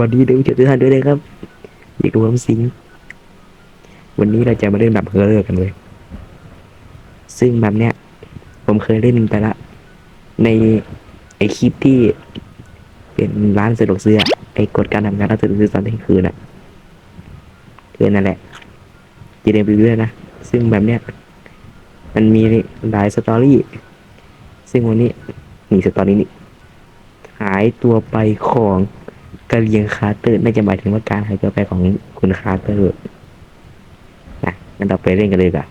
วัสดีทุกท่านด้วยนะครับอีกรวมสิงวันนี้เราจะมาเล่นแบบเฮอร์เรอร์กันเลย ซึ่งแบบเนี้ย ผมเคยเล่นไปละ ในไอคลิปที่เป็นร้านสะดวกซื้อไอกฎการทำงานร้านสะดวกซื้อตอนเที่ยงคืนอะคือนั่นแหละจะเรียนไปเรื่อยๆนะ ซึ่งแบบเนี้ย มันมีหลายสตอรี่ ซึ่งวันนี้มีสตอรี่นี้หายตัวไปของ กระเลียงคาร์เตอร์น่าจะหมายถึงว่าการหายตัวไปของคุณคาร์เตอร์นะงั้นเราไปเล่นกันเลยดีกว่อน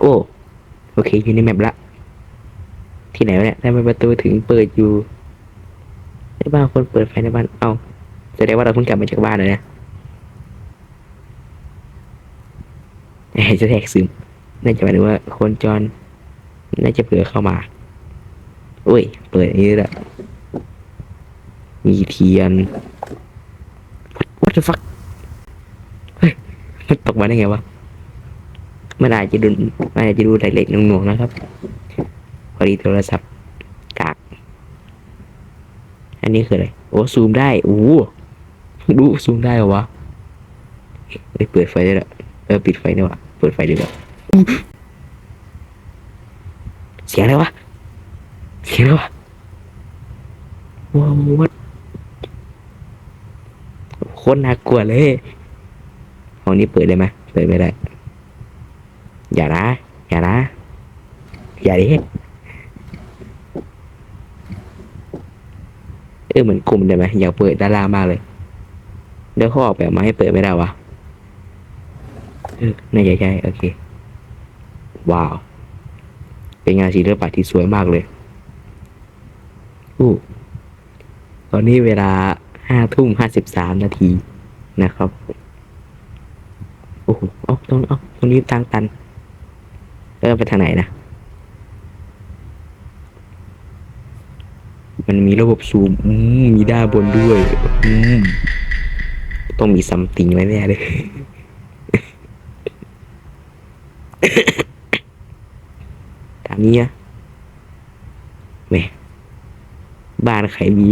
โอ้โอเคอยู่ในแมปละ ที่ไหนวะเนี่ยทำไมประตูถึงเปิดอยู่ในบ้านคนเปิดไฟในบ้าน เอ้าแสดงว่าเราเพิ่งกลับมาจากบ้านเลยนะเอ้จะแทกซึมน่าจะหมายถึงว่าคนจร น่าจะเผื่อเข้ามาอุ้ย เปิดนี้แหละ มีเทียน What the fuck เฮ้ยมันตกมาได้ไงวะมันอาจจะดูมันอาจจะดูเล็กๆหน่วงๆนะครับ พอดีโทรศัพท์กาก อันนี้คืออะไร โอ้ซูมได้โอ้ดูซูมได้เหรอวะเฮ้ยเปิดไฟได้แล้วเออปิดไฟได้วะเปิดไฟดีกว่า สียงอะไรวะ เสียงอะไรวะว้าววัดโคตรน่ากลัวเลย ห้องนี้เปิดได้ไหมเปิดไม่ได้ อย่านะ อย่านะ อย่าดิเออเหมือนกลุ่มได้ไหมอยากเปิดด้านล่างมากเลยเดี๋ยวเขาออกแบบมาให้เปิดไม่ได้วะเออน่าจะใช่โอเค ว้าว เป็นงานศิลปะที่สวยมากเลยอู้ตอนนี้เวลาห้าทุ่มห้าสิบสามนาทีนะครับโอ้โหเอาตรงเอาตรงนี้ทางตันเออไปทางไหนนะมันมีระบบซูมมีด้าบนด้วยอืมต้องมีซัมติงไว้แน่เลย ตาม นี้แหมบ้านใครมี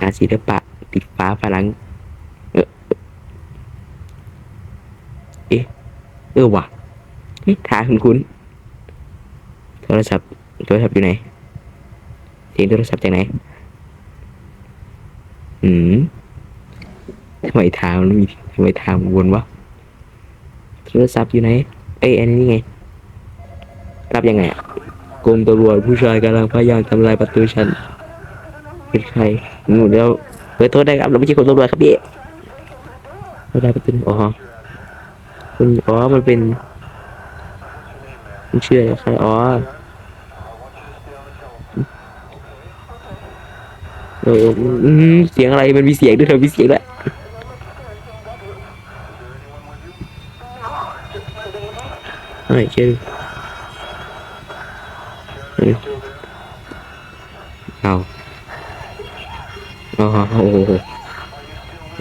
งานศิลปะ ติดฟ้าฝรั่งเออเอ๊ะเออว่ะเอ๊ะทางคุณคุณโทรศัพท์โทรศัพท์อยู่ไหนเสียงโทรศัพท์จากไหนอืมทำไมทางมันมีทำไมทางมันวนวะโทรศัพท์อยู่ไหน เอ้ยอันนี้ไง รับยังไงอะกรมตำรวจผู้ชายกำลังพยายามทำลายประตูฉันเป็นใครหนูเดี๋ยวเปิดโทษได้ครับเราไม่ใช่คนตำรวจครับพี่ทำลายประตูอ๋อคุณอ๋อมันเป็นมันชื่อใครอ๋อเออเสียงอะไรมันมีเสียงด้วยเธอมีเสียงด้วยเฮ้ยเชื่อ เอาอ๋อโอ้โห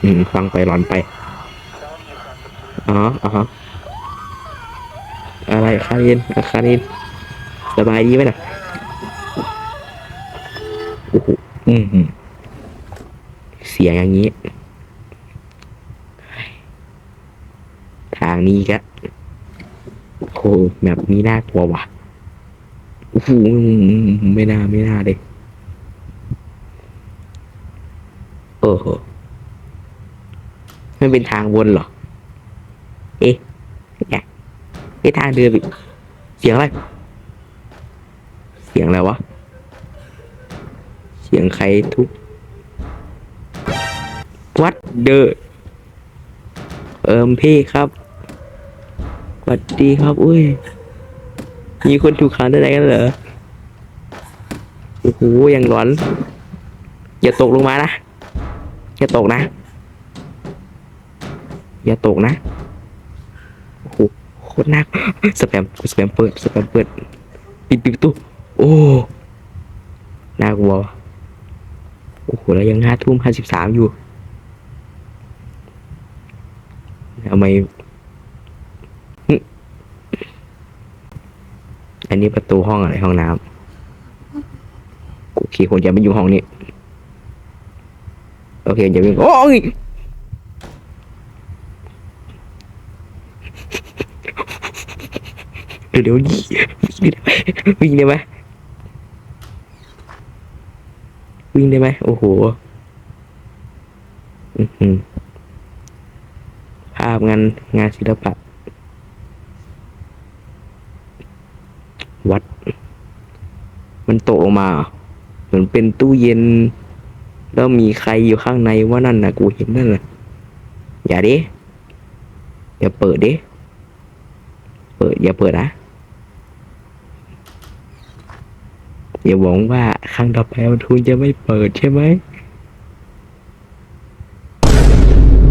อืมฟังไปหลอนไปอ๋ออ๋ออะไรคารินคารินสบายดีไหมล่ะโอ้โหอืมเสียงอย่างนี้ ทางนี้ก็โอ้แบบนี้น่ากลัวว่ะ โอ้โหไม่น่าไม่น่าเลยโอ้โหมันเป็นทางวนเหรอ เอ๊ะเนี่ยเอ๊ะทางเดินไปเสียงอะไร เสียงอะไรวะ เสียงใครทุบวัดเดอเอิมพี่ครับสวัสดีครับ อุ้ย มีคนถูกขังได้ไงกันเหรอโอ้โหยังร้อน อย่าตกลงมานะ อย่าตกนะ อย่าตกนะ โอ้โหโคตรน่ากสแปมสแปมเปิดสแปมเปิด ปิดปิดประตูโอ้ น่ากลัว โอ้โห แล้วยังห้าทุ่มห้าสิบสามอยู่ทำไม อันนี้ประตูห้องอะไรห้องน้ำโอเคคนจะไม่อยู่ห้องนี้ โอเคจะวิ่งโอ้ยเดี๋ยวเดี๋ยวนี่วิ่งได้ไหมวิ่งได้ไหมโอ้โหอื้อหือภาพงานงานศิลปะ วัด มันตกลงมา เหมือนเป็นตู้เย็น แล้วมีใครอยู่ข้างในว่านั่นนะกูเห็นนั่นนะอย่าดิอย่าเปิดดิเปิด อย่าเปิดนะอย่าหวังว่าครั้งต่อไปมันทุนจะไม่เปิดใช่ไหม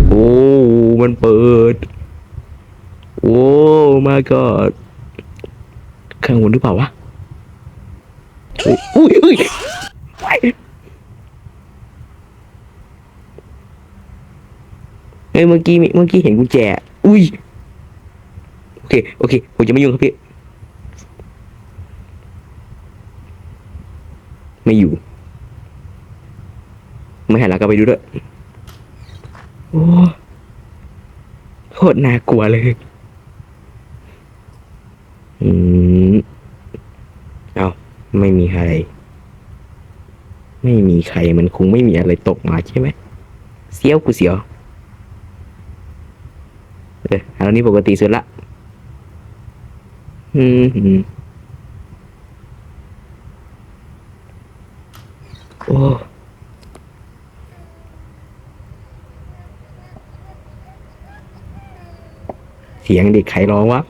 โอ้ มันเปิด โอ้ my god ข้างบนหรือเปล่าวะอุ้ยอุ้ยอุ้ยไปเฮ้ยเมื่อกี้มีเมื่อกี้เห็นกุญแจ อุ้ย โอเค โอเค ผมจะไม่ยุ่งครับพี่ ไม่อยู่ ไม่หันหลังกลับไปดูด้วย โอ้โคตรน่ากลัวเลย อืมเอาไม่มีใคร ไม่มีใครมันคงไม่มีอะไรตกมาใช่ไหมเสียวกูเสียวเอออันนี้ปกติสุดละอืมอืมโอ้เสียงเด็กใครร้องวะ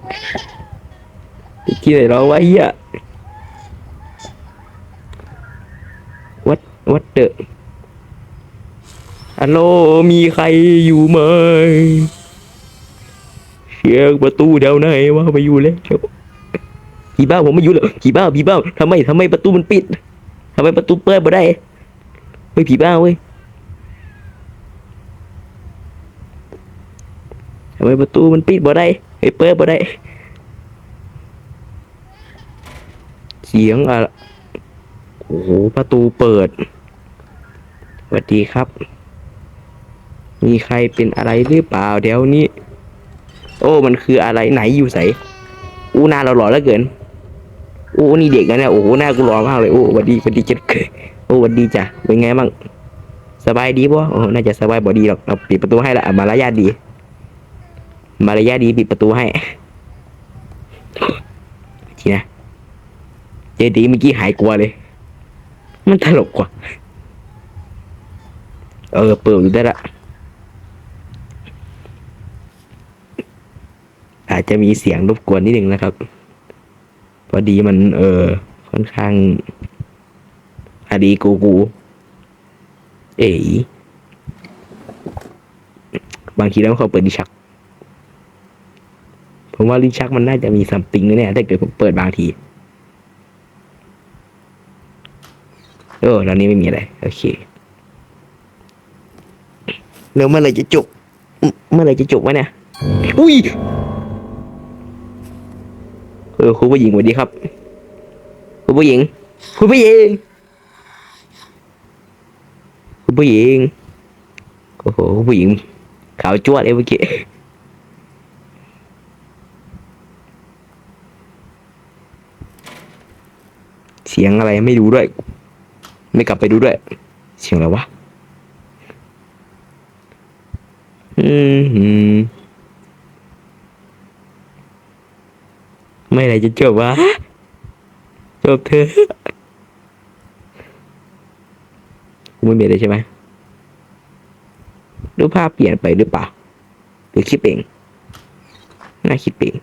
ที่ไหนร้องวะเฮียวัดวัดเดอะฮัลโหลมีใครอยู่ไหมเสียงประตูแถวไหนวะไปอยู่แล้วผีบ้าผมไม่อยู่แล้วผีบ้าผีบ้าทำไมทำไมประตูมันปิดทำไมประตูเปิดไม่ได้เฮ้ยผีบ้าเว้ยทำไมประตูมันปิดบ่ได้เฮ้ยเปิดบ่ได้ เสียงอะโอ้โหประตูเปิดสวัสดีครับ มีใครเป็นอะไรหรือเปล่าเดี๋ยวนี้ โอ้มันคืออะไรไหนอยู่ใสอู้หน้าเราหล่อเหลือเกินโอ้นี่เด็กนะเนี่ยโอ้โหหน้ากูหล่อมากเลยโอ้สวัสดีสวัสดีเจ็ดโอ้สวัสดีจ้ะเป็นไงบ้างสบายดีปะโอ้น่าจะสบายบ่ดีหรอกเราปิดประตูให้ละมารยาทดี มารยาทดีปิดประตูให้ ทีนะ เจ ดีเมื่อกี้หายกลัวเลย มันตลกกว่า เออ เปิดได้ละ อาจจะมีเสียงรบกวนนิดนึงนะครับ พอดีมัน เออ ค่อนข้างอดีกูกู เอ๋ยบางทีแล้วเขาเปิดดิชัก ผมว่าลิชักมันน่าจะมีซัมติงแน่ถ้าเกิดผมเปิดบางที โอ้ตอนนี้ไม่มีอะไร โอเคแล้วเมื่อไหรจะจบ เมื่อไหรจะจบวะเนี่ย อุ้ย เออคุณผู้หญิงสวัสดีครับ คุณผู้หญิง คุณผู้หญิง คุณผู้หญิง โอ้โหคุณผู้หญิง ขาวจ้วดเลยเมื่อกี้เสียงอะไรไม่รู้ด้วย ไม่กลับไปดูด้วย เสียงอะไรวะอืมไม่ไรจะจบวะจบเถอกูไม่มีอะไรใช่ไหมรูปภาพเปลี่ยนไปหรือเปล่าหรือคิดเองน่าคิดเอง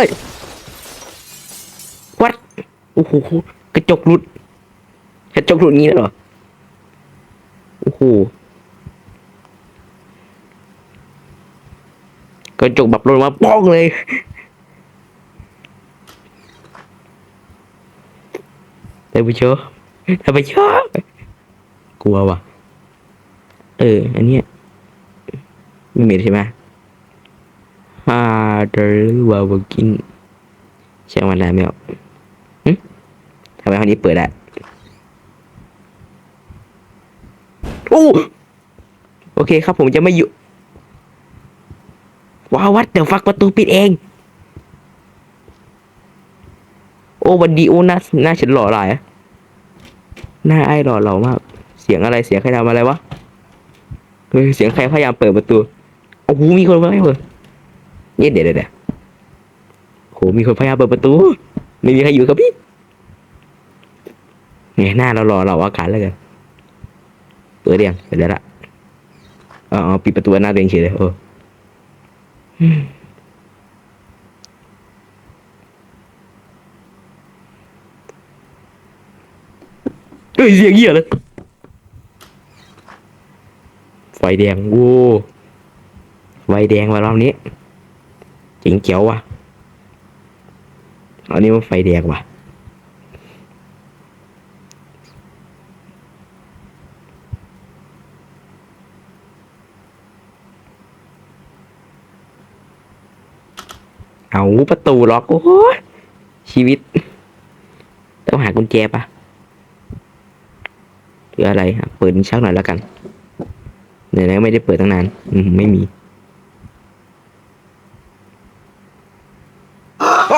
เอ้ยวัดโอ้โหกระจกหลุด กระจกหลุดงี้เลยหรอโอ้โหกระจกแบบหล่นมาป้องเลยท่านผู้ชมท่านผู้ชมกลัวว่ะ เออ อันเนี้ยไม่มีใช่ไหมฮา เดอร์วาวกินใช่างมันได้ไม่ออกทำไมห้องนี้เปิดได้โอ้โอเคครับผมจะไม่อยู่ว้าววัดเดี๋ยวฟักประตูปิดเอง โอ้วันดีโอ้หน้าหน้าฉันหล่อหลายหน้าไอ้หล่อเหลามาก เสียงอะไรเสียงใครทำอะไรวะเฮ้ยเสียงใครพยายามเปิดประตูโอ้โหมีคนพยายามเปิด เนี่ยเดี๋ยวเดี๋ยวโหมีคนพยายามเปิดประตู ไม่มีใครอยู่กับพี่เนี่ยหน้าเราหล่อเราอากาศแล้วกันเปิดเรียงเปิดได้ละอ๋อปิดประตูหน้าตัวเองเฉยเลยโอ้เฮ้ยเสียงเหี้ยเลยไฟแดงโว้ไฟแดงว่ะรอบนี้ เจ๋งเจ๋วว่ะอันนี้มันไฟแดงว่ะเอาประตูล็อกโอ้ชีวิต ต้องหากุญแจปะหรืออะไรเปิดชักหน่อยแล้วกันไหนๆไม่ได้เปิดตั้งนาน อืมไม่มี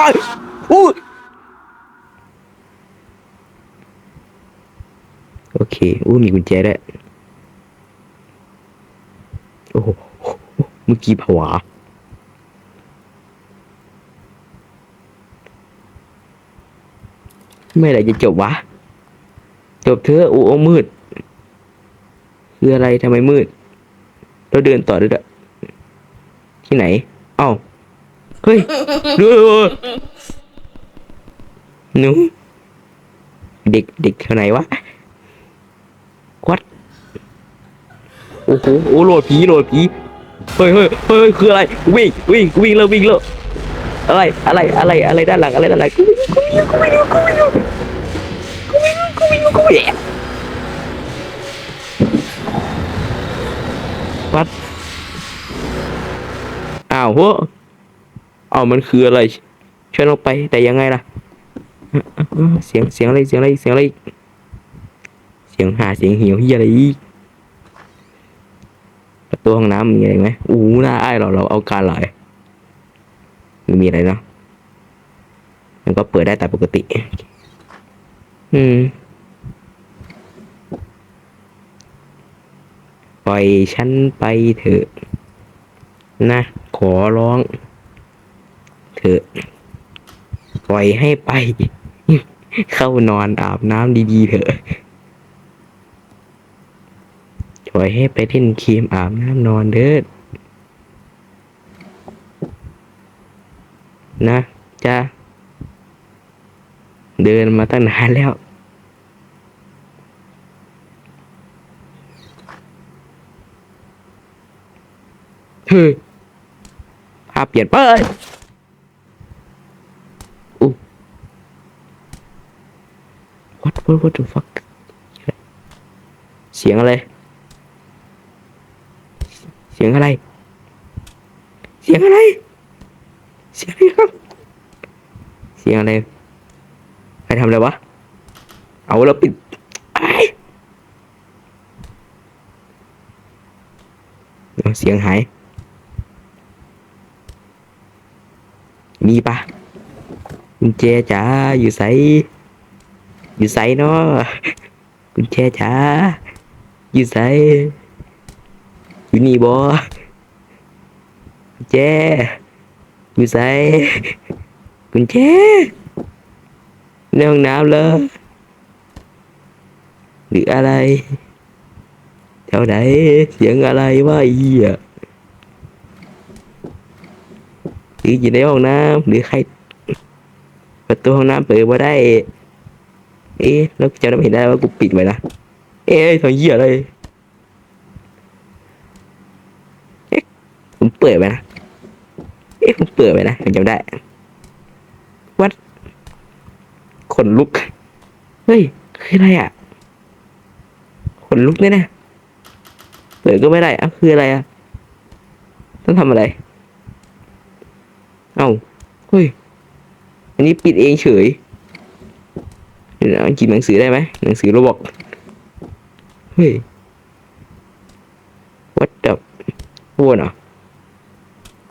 อ้ายอู้โอเคอู้มีกุญแจด้วยโอ้โหเมื่อกี้ผวาเมื่อไหรจะจบวะ จบเถอะโอ้โอ้มืด คืออะไรทำไมมืด เราเดินต่อได้ด้วยที่ไหน เอ้าเฮ้ยดูหนูเด็กเด็กเท่าไหนวะวัดโอ้โหโอ้โหโหลดผีโหลดผีเฮ้ยเฮ้ยเฮ้ยคืออะไรวิ่งวิ่งวิ่งแล้ววิ่งแล้วอะไรอะไรอะไรอะไรด้านหลังอะไรด้านหลังกูวิ่งกูวิ่งกูวิ่งกูวิ่งกูวิ่งกูวิ่งกูวิ่งวัดอ้าวหั วอ้ามันคืออะไรช่วยลงไปแต่ยังไงล่ะ เสียงเสียงอะไรเสียงอะไรเสียงอะไรเสียงหาเสียงเหี่ยวเหียอะไรอีกประตูห้องน้ำมีอะไรไหมอู้หน้าอ้ายเราเราเอาการหลายไม่มีอะไรเนาะมันก็เปิดได้แต่ปกติ อืมปล่อยฉันไปเถอะ นะ ขอร้อง เถอะ ปล่อยให้ไป เข้านอนอาบน้ำดีๆเถอะ ปล่อยให้ไปเล่นครีมอาบน้ำนอนเถิดนะจ้าเดินมาตั้งนานแล้ว เฮ้ยภาพเปลี่ยนไปอู้ what the fuck เสียงอะไร เสียงอะไร เสียงอะไร เสียงอะไรครับ เสียงอะไร ใครทำอะไรวะ เอาแล้วปิดเสียงหาย มีปะกุญแจจ๋าอยู่ใส อยู่ใสเนาะกุญแจจ๋าอยู่ใสอยู่นี่บอกุญแจอยู่ใสกุญแจในห้องน้ำเลยหรืออะไรแถวไหนเสียงอะไรวะเอียหรืออยู่ในห้องน้ำหรือใครประตูห้องน้ำเปิดมาได้ เอ๊ะแล้วจะไม่เห็นได้ว่ากูปิดไว้นะ เอ๊ะทำเหี้ยอะไรเอ๊ะผมเปิดไว้นะ เอ๊ะผมเปิดไว้นะผมจำได้ วัดขนลุก เฮ้ย คืออะไรอะขนลุกเนี่ยนะเปิดก็ไม่ได้อะคืออะไรอะ ต้องทำอะไร เอ้า เฮ้ย อันนี้ปิดเองเฉย กินหนังสือได้ไหมหนังสือเราบอกเฮ้ย what the อ้วนเหรอ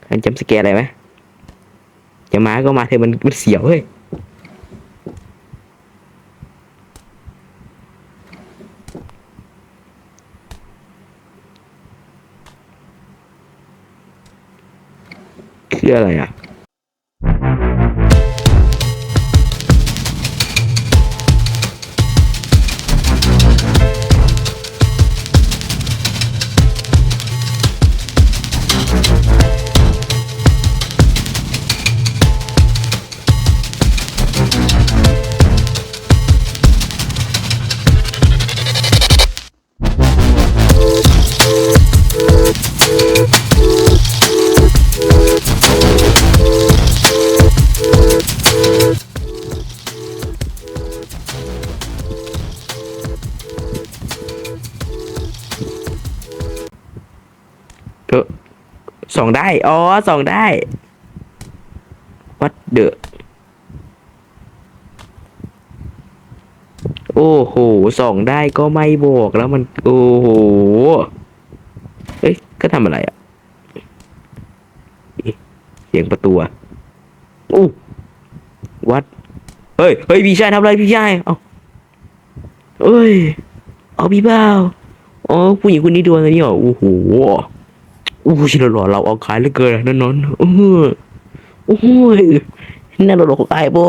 มันจำสแกนอะไรไหมจะมาก็มาเธอะมันมันเสียวเฮ้ยคืออะไรอะ ได้ อ๋อส่องได้ what the โอ้โหส่องได้ก็ไม่บอกแล้วมัน โอ้โห เอ้ย ก็ทำอะไรอะเอ๊ะเสียงประตูอะอู้วัด เฮ้ย เฮ้ย พี่ชายทำอะไรพี่ชาย เอาเอ้ย เอาพี่เบ้าอ๋อผู้หญิงคนนี้ดวงอะไรเนี่ยโอ้โห อ้ยหล่อเราเอาขายเหลือเกินนั่นนนโอ้โหโอ้นั่นเราหลอกขายบ่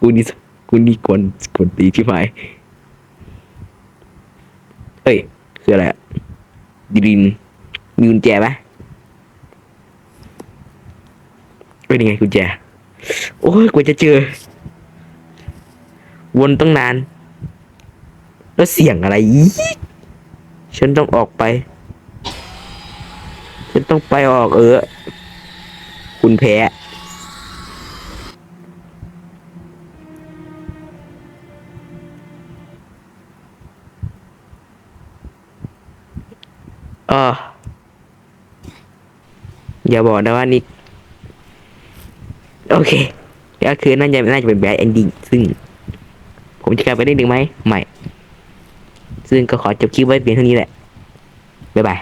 กูนี่กูนี่กวนกวนตีที่ไหมเฮ้ยคืออะไรอะดินมีกุญแจไหมเป็นยังไงกุญแจ โอ้ยกว่าจะเจอ วนตั้งนาน แล้วเสียงอะไรอีก ฉันต้องออกไป ฉันต้องไปออกเออ คุณแพ้เอออย่าบอกนะว่านี่ โอเค ก็คือน่าจะน่าจะเป็นแบดเอนดิ้งซึ่ง ผมจะกลายไปได้หนึ่งไหม ไม่ ซึ่งก็ขอจบคลิปไว้เพียงเท่านี้แหละบ๊ายบาย